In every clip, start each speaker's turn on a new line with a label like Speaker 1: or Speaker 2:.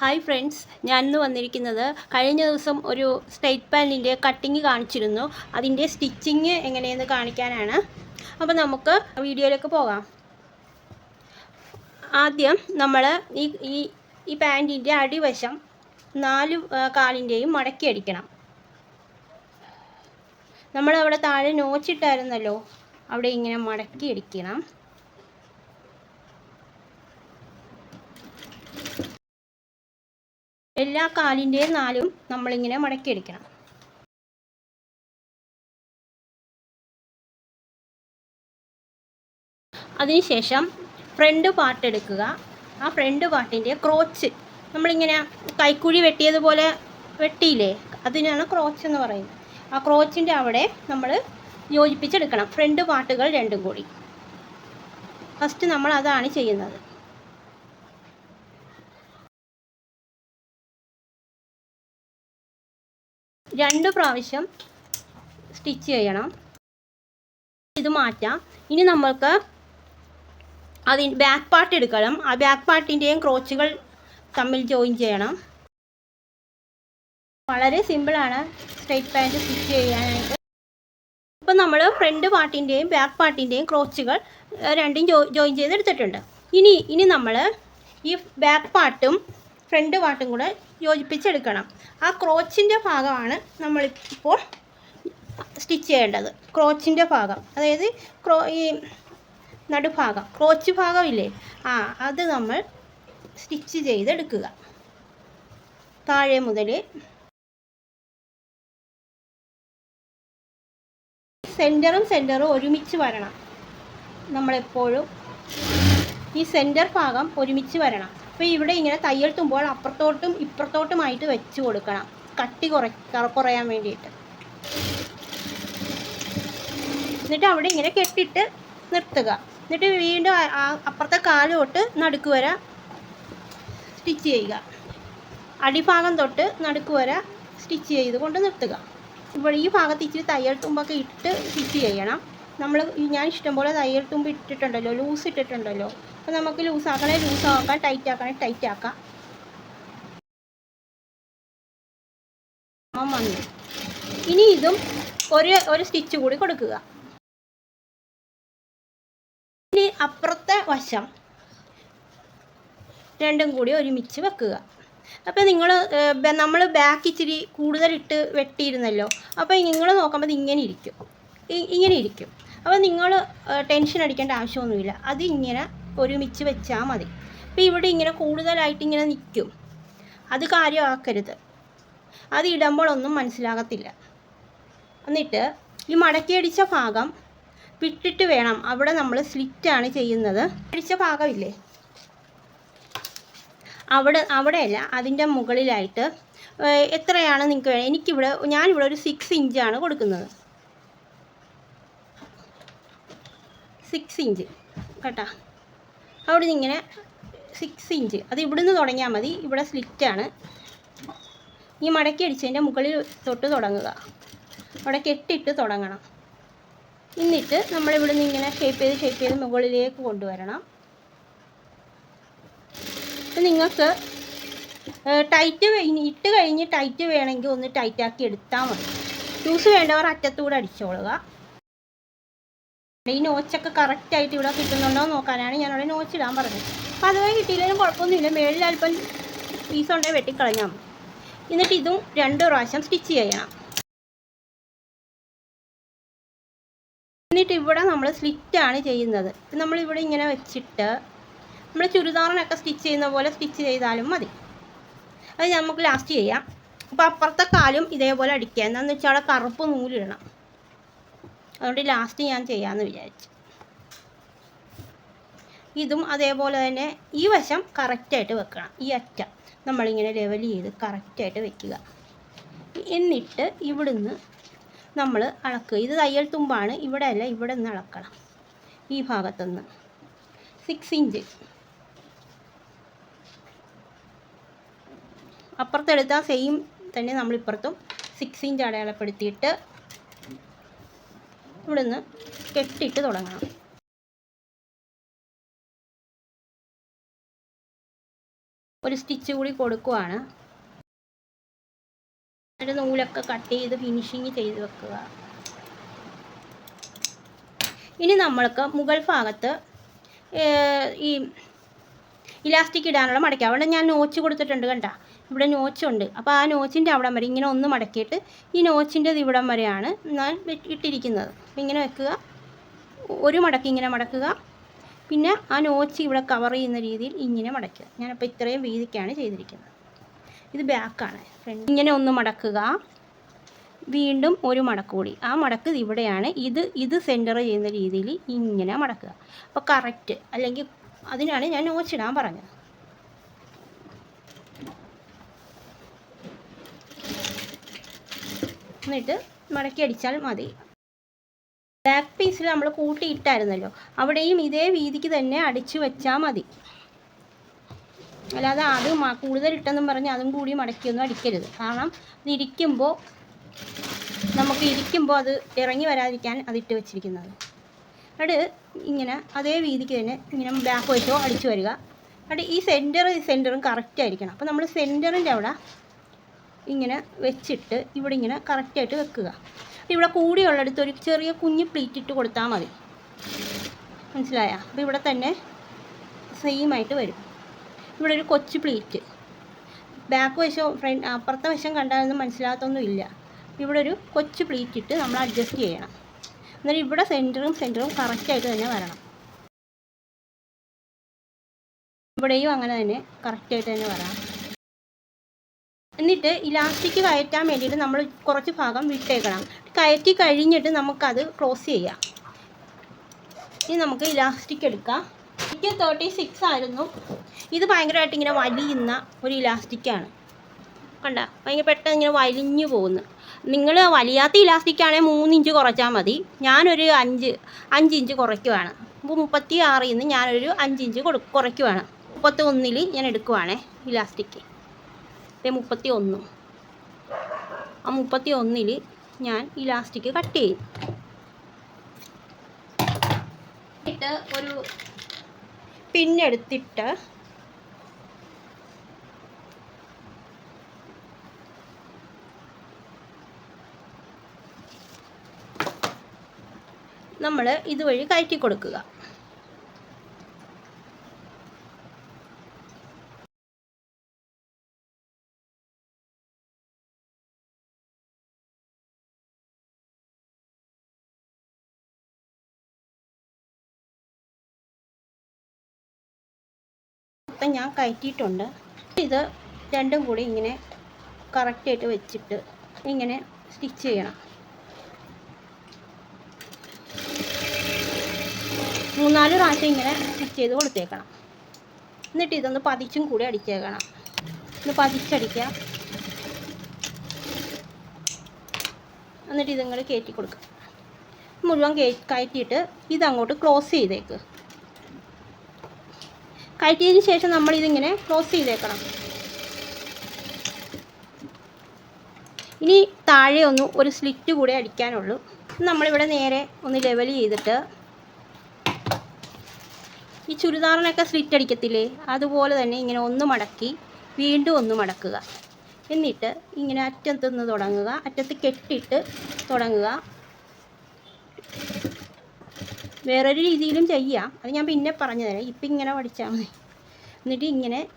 Speaker 1: Hi friends ഞാനിന്ന് വന്നിരിക്കുന്നത് കഴിഞ്ഞ ദിവസം ഒരു സ്റ്റേറ്റ് പാന്റിന്റെ കട്ടിങ് കാണിച്ചിരുന്നു. അതിന്റെ സ്റ്റിച്ചിങ് എങ്ങനെയെന്ന് കാണിക്കാനാണ്. അപ്പോൾ നമുക്ക് വീഡിയോയിലേക്ക് പോകാം. ആദ്യം നമ്മൾ ഈ ഈ ഈ പാന്റിന്റെ അടിവശം നാല് കാലിന്റെയും മടക്കി അടിക്കണം. നമ്മൾ അവിടെ താഴെ നോച്ചിട്ടായിരുന്നല്ലോ അവിടെ ഇങ്ങനെ മടക്കി അടിക്കണം. എല്ലാ കാലിന്റെയും നാലും നമ്മളിങ്ങനെ മടക്കിയെടുക്കണം. അതിനുശേഷം ഫ്രണ്ട് പാർട്ട് എടുക്കുക. ആ ഫ്രണ്ട് പാർട്ടിന്റെ ക്രോച്ച് നമ്മളിങ്ങനെ കൈക്കുഴി വെട്ടിയതുപോലെ വെട്ടിയില്ലേ? അതിനാണ് ക്രോച്ച് എന്ന് പറയുന്നത്. ആ ക്രോച്ചിന്റെ അവിടെ നമ്മൾ യോജിപ്പിച്ചെടുക്കണം. ഫ്രണ്ട് പാർട്ടുകൾ രണ്ടും കൂടി. ഫസ്റ്റ് നമ്മൾ അതാണ് ചെയ്യുന്നത്. രണ്ട് പ്രാവശ്യം സ്റ്റിച്ച് ചെയ്യണം. ഇത് മാറ്റാം. ഇനി നമ്മൾക്ക് അതി ബാക്ക് പാർട്ട് എടുക്കണം. ആ ബാക്ക് പാർട്ടിന്റെയും ക്രോച്ചുകൾ തമ്മിൽ ജോയിൻ ചെയ്യണം. വളരെ സിമ്പിളാണ് സ്ട്രൈറ്റ് പാന്റ് സ്റ്റിച്ച് ചെയ്യാനായിട്ട്. ഇപ്പം നമ്മൾ ഫ്രണ്ട് പാർട്ടിന്റെയും ബാക്ക് പാർട്ടിന്റെയും ക്രോച്ചുകൾ രണ്ടും ജോയിൻ ചെയ്തെടുത്തിട്ടുണ്ട്. ഇനി ഇനി നമ്മൾ ഈ ബാക്ക് പാർട്ടും ഫ്രണ്ട് പാട്ടും കൂടെ യോജിപ്പിച്ചെടുക്കണം. ആ ക്രോച്ചിന്റെ ഭാഗമാണ് നമ്മളിപ്പോൾ സ്റ്റിച്ച് ചെയ്യേണ്ടത്. ക്രോച്ചിന്റെ ഭാഗം. അതായത് ക്രോ ഈ നടുഭാഗം. ക്രോച്ച് ഭാഗമില്ലേ ആ അത് നമ്മൾ സ്റ്റിച്ച് ചെയ്തെടുക്കുക. താഴെ മുതൽ സെന്ററും സെന്ററും ഒരുമിച്ച് വരണം. നമ്മളെപ്പോഴും ഈ സെന്റർ ഭാഗം ഒരുമിച്ച് വരണം. അപ്പോൾ ഇവിടെ ഇങ്ങനെ തയ്യൽ തുമ്പോൾ അപ്പുറത്തോട്ടും ഇപ്പുറത്തോട്ടുമായിട്ട് വെച്ച് കൊടുക്കണം. കട്ടി കുറ കുറയാൻ വേണ്ടിയിട്ട്. എന്നിട്ട് അവിടെ ഇങ്ങനെ കെട്ടിട്ട് നിർത്തുക. എന്നിട്ട് വീണ്ടും അപ്പുറത്തെ കാൽ തൊട്ട് നടുക്ക് വരെ സ്റ്റിച്ച് ചെയ്യുക. അടിഭാഗം തൊട്ട് നടുക്ക് വരെ സ്റ്റിച്ച് ചെയ്ത് കൊണ്ട് നിർത്തുക. ഇവിടെ ഈ ഭാഗത്ത് ഇച്ചിരി തയ്യൽ തുമ്പൊക്കെ ഇട്ട് സ്റ്റിച്ച് ചെയ്യണം. നമ്മൾ ഞാൻ ഇഷ്ടംപോലെ തയ്യൽ തുമ്പ് ഇട്ടിട്ടുണ്ടല്ലോ ലൂസ് ഇട്ടിട്ടുണ്ടല്ലോ. അപ്പോൾ നമുക്ക് ലൂസ് ആക്കാം ടൈറ്റ് ആക്കണേ ടൈറ്റ് ആക്കാം വന്നു. ഇനി ഇതും ഒരു ഒരു സ്റ്റിച്ച് കൂടി കൊടുക്കുക. ഇനി അപ്പുറത്തെ വശം രണ്ടും കൂടി ഒരുമിച്ച് വെക്കുക. അപ്പോൾ നിങ്ങൾ നമ്മൾ ബാക്ക് ഇച്ചിരി കൂടുതലിട്ട് വെട്ടിയിരുന്നല്ലോ. അപ്പോൾ നിങ്ങൾ നോക്കുമ്പോൾ ഇങ്ങനെ ഇരിക്കും. ഇങ്ങനെ ഇരിക്കും. അപ്പോൾ നിങ്ങൾ ടെൻഷൻ അടിക്കേണ്ട ആവശ്യമൊന്നുമില്ല. അത് ഇങ്ങനെ ഒരുമിച്ച് വെച്ചാൽ മതി. അപ്പോൾ ഇവിടെ ഇങ്ങനെ കൂടുതലായിട്ട് ഇങ്ങനെ നിൽക്കും അത് കാര്യമാക്കരുത്. അത് ഇടുമ്പോഴൊന്നും മനസ്സിലാകത്തില്ല. എന്നിട്ട് ഈ മടക്കിയടിച്ച ഭാഗം വിട്ടിട്ട് വേണം. അവിടെ നമ്മൾ സ്ലിറ്റാണ് ചെയ്യുന്നത്. അടിച്ച ഭാഗമില്ലേ? അവിടെ അവിടെയല്ല അതിന്റെ മുകളിലായിട്ട് എത്രയാണ് നിങ്ങൾക്ക് വേണം? എനിക്കിവിടെ ഞാനിവിടെ ഒരു സിക്സ് ഇഞ്ചാണ് കൊടുക്കുന്നത്. സിക്സ് ഇഞ്ച് കേട്ടോ? അവിടെ നിന്ന് ഇങ്ങനെ സിക്സ് ഇഞ്ച് അത് ഇവിടുന്ന് തുടങ്ങിയാൽ മതി. ഇവിടെ സ്ലിറ്റാണ് ഈ മടക്കി അടിച്ചതിന്റെ മുകളിൽ തൊട്ട് തുടങ്ങുക. അവിടെ കെട്ടിട്ട് തുടങ്ങണം. എന്നിട്ട് നമ്മൾ ഇവിടെ നിന്ന് ഇങ്ങനെ ഷേപ്പ് ചെയ്ത് ഷേപ്പ് ചെയ്ത് മുകളിലേക്ക് കൊണ്ടുവരണം. അപ്പം നിങ്ങൾക്ക് ടൈറ്റ് ഇട്ട് കഴിഞ്ഞ് ടൈറ്റ് വേണമെങ്കിൽ ഒന്ന് ടൈറ്റാക്കി എടുത്താൽ മതി. ലൂസ് വേണ്ടവർ അറ്റത്തൂടെ അടിച്ചോളുക. ഈ നോച്ചൊക്കെ കറക്റ്റായിട്ട് ഇവിടെ കിട്ടുന്നുണ്ടോ നോക്കാനാണ് ഞാൻ അവിടെ നോച്ച് ഇടാൻ പറഞ്ഞത്. അപ്പം അതുവരെ കിട്ടിയില്ലെങ്കിലും കുഴപ്പമൊന്നുമില്ല. മേളിൽ അല്പം പീസ് ഉണ്ടെങ്കിൽ വെട്ടിക്കളഞ്ഞാൽ മതി എന്നിട്ട് ഇതും രണ്ട് പ്രാവശ്യം സ്റ്റിച്ച് ചെയ്യണം. എന്നിട്ട് ഇവിടെ നമ്മൾ സ്ലിറ്റാണ് ചെയ്യുന്നത്. നമ്മൾ ഇവിടെ ഇങ്ങനെ വെച്ചിട്ട് നമ്മൾ ചുരിദാറിനൊക്കെ സ്റ്റിച്ച് ചെയ്യുന്ന പോലെ സ്റ്റിച്ച് ചെയ്താലും മതി. അത് നമുക്ക് ലാസ്റ്റ് ചെയ്യാം. അപ്പോൾ അപ്പുറത്തെ കാലും ഇതേപോലെ അടിക്കുക. എന്താണെന്ന് വെച്ചാൽ അവിടെ കറുപ്പ് നൂലിടണം. അതുകൊണ്ട് ലാസ്റ്റ് ഞാൻ ചെയ്യാമെന്ന് വിചാരിച്ചു. ഇതും അതേപോലെ തന്നെ ഈ വശം കറക്റ്റായിട്ട് വെക്കണം. ഈ അറ്റ നമ്മളിങ്ങനെ ലെവൽ ചെയ്ത് കറക്റ്റായിട്ട് വെക്കുക. എന്നിട്ട് ഇവിടുന്ന് നമ്മൾ അളക്കുക. ഇത് തയ്യൽ തുമ്പാണ്. ഇവിടെ അല്ല ഇവിടെ നിന്ന് അളക്കണം. ഈ ഭാഗത്തുനിന്ന്. സിക്സ് ഇഞ്ച് അപ്പുറത്തെടുത്താൽ സെയിം തന്നെ നമ്മളിപ്പുറത്തും സിക്സ് ഇഞ്ച് അടയാളപ്പെടുത്തിയിട്ട് ഇവിടുന്ന് കെട്ടിയിട്ട് തുടങ്ങണം. ഒരു സ്റ്റിച്ച് കൂടി കൊടുക്കുവാണ്. എന്നിട്ട് നൂലൊക്കെ കട്ട് ചെയ്ത് ഫിനിഷിങ് ചെയ്ത് വെക്കുക. ഇനി നമ്മൾക്ക് മുകൾ ഭാഗത്ത് ഈ ഇലാസ്റ്റിക് ഇടാനുള്ള മടക്കുക അവിടെ ഞാൻ നോച്ച് കൊടുത്തിട്ടുണ്ട് കണ്ട. ഇവിടെ നോച്ചുണ്ട് അപ്പോൾ ആ നോച്ചിന്റെ അവിടം വരെ ഇങ്ങനെ ഒന്ന് മടക്കിയിട്ട് ഈ നോച്ചിന്റെ ഇവിടം വരെയാണ് ഞാൻ ഇട്ടിരിക്കുന്നത്. ഇങ്ങനെ വെക്കുക. ഒരു മടക്കി ഇങ്ങനെ മടക്കുക. പിന്നെ ആ നോച്ച് ഇവിടെ കവർ ചെയ്യുന്ന രീതിയിൽ ഇങ്ങനെ മടക്കുക. ഞാനപ്പോൾ ഇത്രയും വീതിക്കാണ് ചെയ്തിരിക്കുന്നത്. ഇത് ബാക്കാണ് ഫ്രണ്ട് ഇങ്ങനെ ഒന്ന് മടക്കുക. വീണ്ടും ഒരു മടക്ക് കൂടി. ആ മടക്ക് ഇവിടെയാണ്. ഇത് ഇത് സെന്റർ ചെയ്യുന്ന രീതിയിൽ ഇങ്ങനെ മടക്കുക. അപ്പോൾ കറക്റ്റ് അല്ലെങ്കിൽ അതിനാണ് ഞാൻ നോച്ചിടാൻ പറഞ്ഞത്. എന്നിട്ട് മടക്കി അടിച്ചാൽ മതി. ബാക്ക് പീസിൽ നമ്മൾ കൂട്ടിയിട്ടായിരുന്നല്ലോ. അവിടെയും ഇതേ വീതിക്ക് തന്നെ അടിച്ചു വെച്ചാൽ മതി. അല്ലാതെ അത് ഇട്ടെന്നും പറഞ്ഞ് അതും കൂടി മടക്കിയൊന്നും അടിക്കരുത്. കാരണം ഇതിരിക്കുമ്പോൾ നമുക്ക് ഇരിക്കുമ്പോൾ അത് ഇറങ്ങി വരാതിരിക്കാൻ അതിട്ട് വെച്ചിരിക്കുന്നത്. അത് ഇങ്ങനെ അതേ വീതിക്ക് തന്നെ ഇങ്ങനെ ബാക്ക് വശോ അടിച്ചു വരിക. അത് ഈ സെന്റർ സെന്ററും കറക്റ്റ് ആയിരിക്കണം. അപ്പോൾ നമ്മൾ സെന്ററിന്റെ അവിടെ ഇങ്ങനെ വെച്ചിട്ട് ഇവിടെ ഇങ്ങനെ കറക്റ്റായിട്ട് വെക്കുക. അപ്പോൾ ഇവിടെ കൂടിയുള്ളിടത്ത് ഒരു ചെറിയ കുഞ്ഞ് പ്ലീറ്റ് ഇട്ട് കൊടുത്താൽ മതി. മനസ്സിലായ? അപ്പോൾ ഇവിടെ തന്നെ സെയിം ആയിട്ട് വരും. ഇവിടെ ഒരു കൊച്ചു പ്ലീറ്റ് ബാക്ക് വശം ഫ്രണ്ട് അപ്പുറത്തെ വശം കണ്ടാലൊന്നും മനസ്സിലാകത്തൊന്നും ഇല്ല. ഇവിടെ ഒരു കൊച്ചു പ്ലീറ്റ് ഇട്ട് നമ്മൾ അഡ്ജസ്റ്റ് ചെയ്യണം. എന്നിട്ട് ഇവിടെ സെന്ററും സെന്ററും കറക്റ്റായിട്ട് തന്നെ വരണം. ഇവിടെയും അങ്ങനെ തന്നെ കറക്റ്റായിട്ട് തന്നെ വരണം എന്നിട്ട് ഇലാസ്റ്റിക് കയറ്റാൻ വേണ്ടിയിട്ട് നമ്മൾ കുറച്ച് ഭാഗം വിട്ടേക്കണം. കയറ്റി കഴിഞ്ഞിട്ട് നമുക്കത് ക്ലോസ് ചെയ്യാം. ഇനി നമുക്ക് ഇലാസ്റ്റിക് എടുക്കാം. എനിക്ക് തേർട്ടി സിക്സ് ആയിരുന്നു. ഇത് ഭയങ്കരമായിട്ട് ഇങ്ങനെ വലിയുന്ന ഒരു ഇലാസ്റ്റിക്കാണ് കണ്ട? ഭയങ്കര പെട്ടെന്ന് ഇങ്ങനെ വലിഞ്ഞു പോകുന്നു. നിങ്ങൾ വലിയാത്ത ഇലാസ്റ്റിക് ആണെങ്കിൽ മൂന്ന് ഇഞ്ച് കുറച്ചാൽ മതി. ഞാനൊരു അഞ്ച് അഞ്ച് ഇഞ്ച് കുറയ്ക്കുവാണ്. അപ്പോൾ മുപ്പത്തി ആറിൽ നിന്ന് ഞാനൊരു അഞ്ച് ഇഞ്ച് കൊടു കുറയ്ക്കുവാണ്. മുപ്പത്തി ഒന്നിൽ ഞാൻ എടുക്കുവാണേ ഇലാസ്റ്റിക്. ഇത് മുപ്പത്തി ഒന്ന് ആ മുപ്പത്തി ഒന്നിൽ ഞാൻ ഇലാസ്റ്റിക് കട്ട് ചെയ്യും. എന്നിട്ട് ഒരു പിന്നെടുത്തിട്ട് നമ്മൾ ഇതുവഴി കയറ്റി കൊടുക്കുക. മൊത്തം ഞാൻ കയറ്റിയിട്ടുണ്ട്. ഇത് രണ്ടും കൂടി ഇങ്ങനെ കറക്റ്റായിട്ട് വെച്ചിട്ട് ഇങ്ങനെ സ്റ്റിച്ച് ചെയ്യണം. മൂന്നാൽ പ്രാവശ്യം ഇങ്ങനെ സ്റ്റിച്ച് ചെയ്ത് കൊടുത്തേക്കണം. എന്നിട്ട് ഇതൊന്ന് പതിച്ചും കൂടി അടിച്ചേക്കണം. ഒന്ന് പതിച്ചടിക്കുക. എന്നിട്ട് ഇതിങ്ങനെ കയറ്റി കൊടുക്കുക. മുഴുവൻ കയറ്റിയിട്ട് ഇതങ്ങോട്ട് ക്ലോസ് ചെയ്തേക്ക്. കയറ്റിയതിന് ശേഷം നമ്മൾ ഇതിങ്ങനെ ക്ലോസ് ചെയ്തേക്കണം. ഇനി താഴെ ഒന്ന് ഒരു സ്ലിറ്റ് കൂടെ അടിക്കാനുള്ളൂ. നമ്മളിവിടെ നേരെ ഒന്ന് ലെവൽ ചെയ്തിട്ട് ഈ ചുരിദാറിനൊക്കെ സ്ലിറ്റ് അടിക്കത്തില്ലേ? അതുപോലെ തന്നെ ഇങ്ങനെ ഒന്ന് മടക്കി വീണ്ടും ഒന്ന് മടക്കുക. എന്നിട്ട് ഇങ്ങനെ അറ്റത്തുനിന്ന് തുടങ്ങുക. അറ്റത്ത് കെട്ടിട്ട് തുടങ്ങുക. വേറൊരു രീതിയിലും ചെയ്യാം. അത് ഞാൻ പിന്നെ പറഞ്ഞു തരാം ഇപ്പം ഇങ്ങനെ പഠിച്ചാൽ മതി. എന്നിട്ട് ഇങ്ങനെ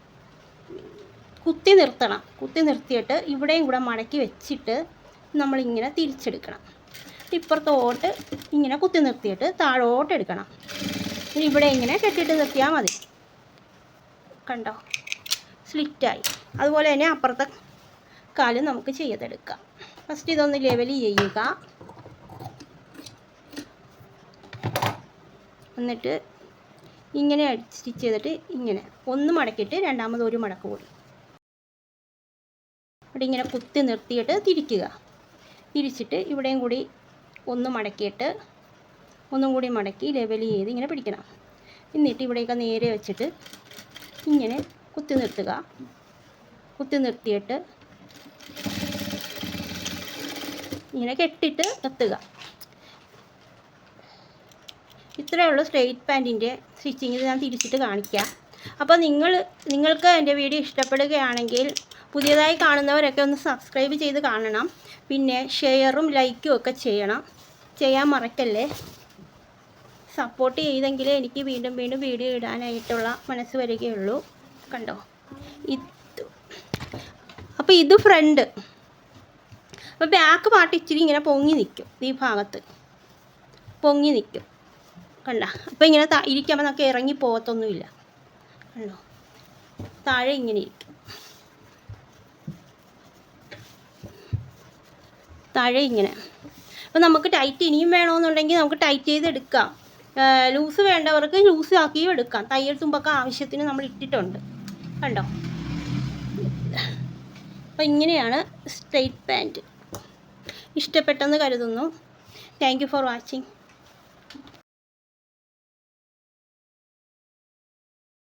Speaker 1: കുത്തി നിർത്തണം. കുത്തി നിർത്തിയിട്ട് ഇവിടെയും കൂടെ മടക്കി വെച്ചിട്ട് നമ്മളിങ്ങനെ തിരിച്ചെടുക്കണം. ഇപ്പുറത്തോട്ട് ഇങ്ങനെ കുത്തി നിർത്തിയിട്ട് താഴോട്ട് എടുക്കണം. ഇനി ഇവിടെ ഇങ്ങനെ കെട്ടിയിട്ട് നിർത്തിയാൽ മതി. കണ്ടോ? സ്ലിറ്റായി. അതുപോലെ തന്നെ അപ്പുറത്തെ കാലും നമുക്ക് ചെയ്തെടുക്കാം. ഫസ്റ്റ് ഇതൊന്ന് ലെവൽ ചെയ്യുക. എന്നിട്ട് ഇങ്ങനെ സ്റ്റിച്ച് ചെയ്തിട്ട് ഇങ്ങനെ. ഒന്ന് മടക്കിയിട്ട് രണ്ടാമത് ഒരു മടക്ക് കൂടി. ഇവിടെ ഇങ്ങനെ കുത്തി നിർത്തിയിട്ട് തിരിക്കുക. തിരിച്ചിട്ട് ഇവിടെയും കൂടി ഒന്ന് മടക്കിയിട്ട് ഒന്നും കൂടി മടക്കി ലെവൽ ചെയ്ത് ഇങ്ങനെ പിടിക്കണം. എന്നിട്ട് ഇവിടെയൊക്കെ നേരെ വെച്ചിട്ട് ഇങ്ങനെ കുത്തി നിർത്തുക. കുത്തി നിർത്തിയിട്ട് ഇങ്ങനെ കെട്ടിട്ട് നിർത്തുക ഇത്രയേ ഉള്ളൂ സ്ട്രെയിറ്റ് പാന്റിന്റെ സ്റ്റിച്ചിങ് ഞാൻ തിരിച്ചിട്ട് കാണിക്കാം. അപ്പോൾ നിങ്ങൾ നിങ്ങൾക്ക് എന്റെ വീഡിയോ ഇഷ്ടപ്പെടുകയാണെങ്കിൽ പുതിയതായി കാണുന്നവരൊക്കെ ഒന്ന് സബ്സ്ക്രൈബ് ചെയ്ത് കാണണം. പിന്നെ ഷെയറും ലൈക്കും ഒക്കെ ചെയ്യണം. ചെയ്യാൻ മറക്കല്ലേ? സപ്പോർട്ട് ചെയ്തെങ്കിലേ എനിക്ക് വീണ്ടും വീണ്ടും വീഡിയോ ഇടാനായിട്ടുള്ള മനസ്സ് വരികയുള്ളൂ. കണ്ടോ? ഇത് അപ്പോൾ ഇത് ഫ്രണ്ട്. അപ്പോൾ ബാക്ക് പാർട്ട് ഇച്ചിരി ഇങ്ങനെ പൊങ്ങി നിൽക്കും ഈ ഭാഗത്ത്. പൊങ്ങി നിൽക്കും. കണ്ട. അപ്പോൾ ഇങ്ങനെ ഇരിക്കുമ്പോൾ നമുക്ക് ഇറങ്ങി പോകത്തൊന്നുമില്ല. കണ്ടോ? താഴെ ഇങ്ങനെ ഇരിക്കും. താഴെ ഇങ്ങനെ. അപ്പോൾ നമുക്ക് ടൈറ്റ് ഇനിയും വേണമെന്നുണ്ടെങ്കിൽ നമുക്ക് ടൈറ്റ് ചെയ്ത് എടുക്കാം. ലൂസ് വേണ്ടവർക്ക് ലൂസ് ആക്കിയും എടുക്കാം. തയ്യൽ തുമ്പൊക്കെ ആവശ്യത്തിന് നമ്മൾ ഇട്ടിട്ടുണ്ട്. കണ്ടോ? അപ്പോൾ ഇങ്ങനെയാണ് സ്ട്രെയിറ്റ് പാന്റ് ഇഷ്ടപ്പെട്ടെന്ന് കരുതുന്നു. Thank for watching